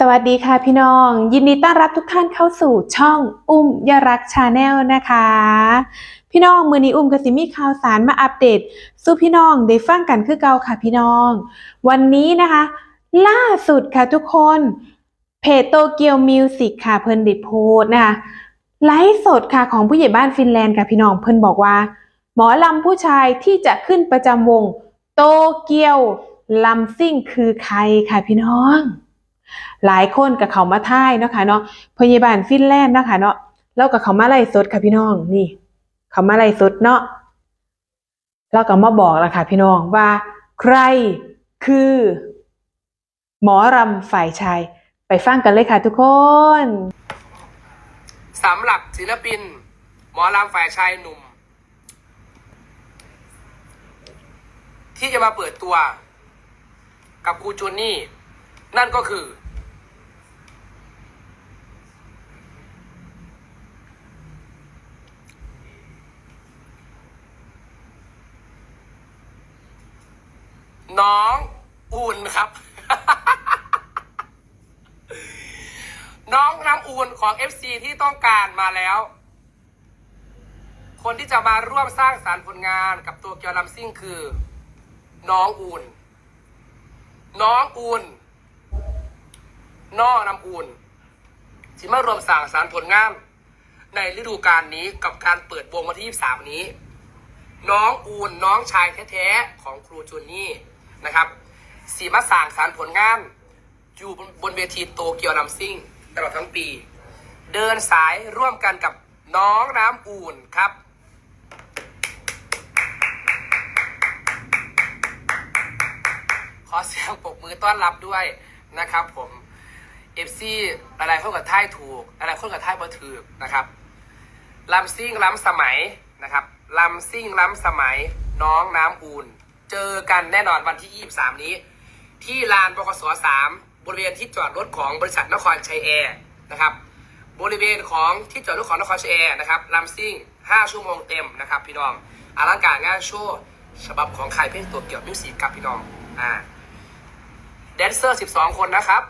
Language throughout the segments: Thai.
สวัสดีค่ะพี่น้อง ยินดีต้อนรับทุกท่านเข้าสู่ช่องอุ้มยารักชาแนลนะคะ พี่น้องมือนี้อุ้มกสิมีข่าวสารมาอัปเดต สู่พี่น้องได้ฟังกันคือเก่าค่ะพี่น้อง วันนี้นะคะ ล่าสุดค่ะทุกคน เพจโตเกียวมิวสิกค่ะเพิ่นด้โพส์นะคะไลฟ์สดค่ะของผู้ใหญ่บ้านฟินแลนด์ค่ะพี่น้องเพิ่นบอกว่า หมอลำผู้ชายที่จะขึ้นประจำวง โตเกียวลำซิ่งคือใครค่ะพี่น้อง หลายคนกับเขามาท่ายเนาะค่ะเนาะพยาบาลฟินแลนด์เนาะค่ะเนาะแล้วกับเขามาไล่สดค่ะพี่น้องนี่ เขามาไล่สดเนาะแล้วก็มาบอกแล้วค่ะพี่น้องว่า ใครคือ หมอรำฝ่ายชาย ไปฟังกันเลยค่ะทุกคนสำหรับศิลปิน หมอลำฝ่ายชายหนุ่ม ที่จะมาเปิดตัว กับครูจูนนี่ นั่นก็คือ น้องอุ่นครับ น้องน้ำอุ่นของ FC ที่ต้องการมาแล้ว คนที่จะมาร่วมสร้างสารรค์ผลงานกับตัวเกียวลำซิ่งคือ น้องอุ่น น้องอุ่น น้องน้ำอุ่นที่มารวมสร้างสารรค์ผลงานในฤดูกาลนี้กับการเปิดวงวันที่ 23 นี้ น้องอูนน้องชายแท้ๆของครูจูนนี่ นะครับสีมาสางสารผลงาน อยู่บนบนเวทีโตเกียวลำซิ่งตลอดทั้งปี เดินสายร่วมกันกับน้องน้ำอุ่นครับขอเสียงปรบมือต้อนรับด้วยนะครับผมเอฟซีหลายๆคนกับท่ายถูกหลายๆคนกับท่ายบ่ถือนะครับลำซิ่งล้ำสมัยนะครับลำซิ่งล้ำสมัยน้องน้ำอุ่น เจอกันแน่นอนวันที่ 23 นี้ ที่ลานบกส3บริเวณที่จอดรถของบริษัทนครชัยแอร์นะครับ บริเวณของที่จอดรถของนครชัยแอร์นะครับลำซิ่ง 5 ชั่วโมงเต็มนะครับพี่น้องอลังการงานโชว์ฉบับของค่ายเพลงตัวเกี่ยวมิวสิกครับพี่น้องอ่าแดนเซอร์ 12 คนนะครับ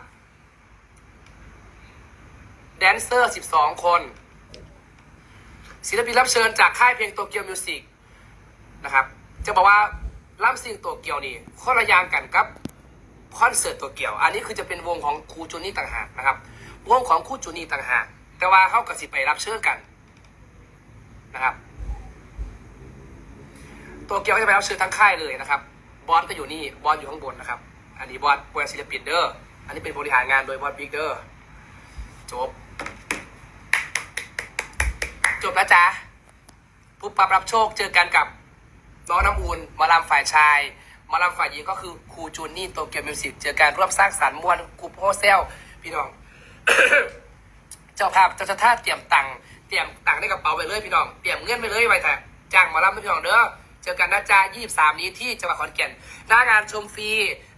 แดนเซอร์ 12 คน ศิลปินรับเชิญจากค่ายเพลงโตเกียวมิวสิกนะครับ จะบอกว่า ล่ำซิงโตเกียวนี่คนละอยางกันกับคอนเสิร์ตโตเกียว อันนี้คือจะเป็นวงของครูจูนี่ต่างหากนะครับ วงของครูจูนี่ต่างหาก แต่ว่าเขากับสิไปรับเชิญกันนะครับโตเกียวก็จะไปรับเชิญทั้งค่ายเลยนะครับ บอสก็อยู่นี่ บอสอยู่ข้างบนนะครับ อันนี้บอสบริษัทศิลปินเดอร์อันนี้เป็นบริหารงานโดยบอสบิ๊กเดอร์จบ จบแล้วจ้าปุ๊บปั๊บรับโชค เจอกันกับ น้องน้ำอุ่นมาลำฝ่ายชาย มาลำฝ่ายหญิงก็คือครูจูนนี่โตเกียวมิวสิกเจอกันร่วมสร้างสรรค์มวลกรุ๊ปโฮเซลพี่น้อง เจ้าภาพเจ้าชาเตรียมตังค์เตรียมตังค์ในกระเป๋าไปเลยพี่น้องเตรียมเงินไปเลยไว้แต่จ้างมาลำพี่น้องเด้อเจอกันนะจ๊ะ23นี้ที่จังหวัดขอนแก่นหน้างานชมฟรี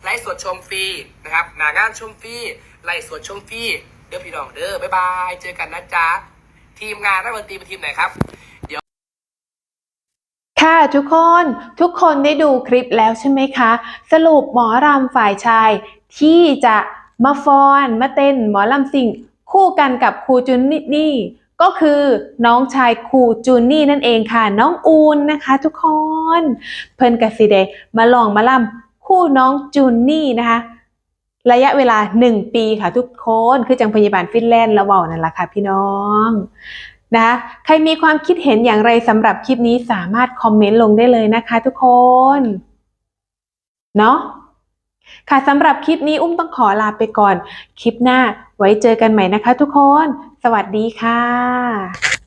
ไลฟ์สดชมฟรีนะครับหน้างานชมฟรีไลฟ์สดชมฟรีเด้อพี่น้องเด้อบ๊ายบายเจอกันนะจ๊ะทีมงานนักดนตรีเป็นทีมไหนครับ ค่ะทุกคนทุกคนได้ดูคลิปแล้วใช่ไหมคะ สรุปหมอรำฝ่ายชาย ที่จะมาฟอนมาเต้นหมอลำสิงคู่กันกับครูจุนนี่ก็คือน้องชายครูจูนนี่นั่นเองค่ะ น้องอูนนะคะ ทุกคน เพิ่นกสิเดมาลองมาล่ำคู่น้องจูนนี่นะคะ ระยะเวลา 1 ปีค่ะทุกคน คือจังพยาบาลฟินแลนด์ละเว้านั่นแหละค่ะพี่น้อง นะคะใครมีความคิดเห็นอย่างไรสำหรับคลิปนี้สามารถคอมเมนต์ลงได้เลยนะคะทุกคนเนาะค่ะสำหรับคลิปนี้อุ้มต้องขอลาไปก่อน คลิปหน้าไว้เจอกันใหม่นะคะทุกคน สวัสดีค่ะ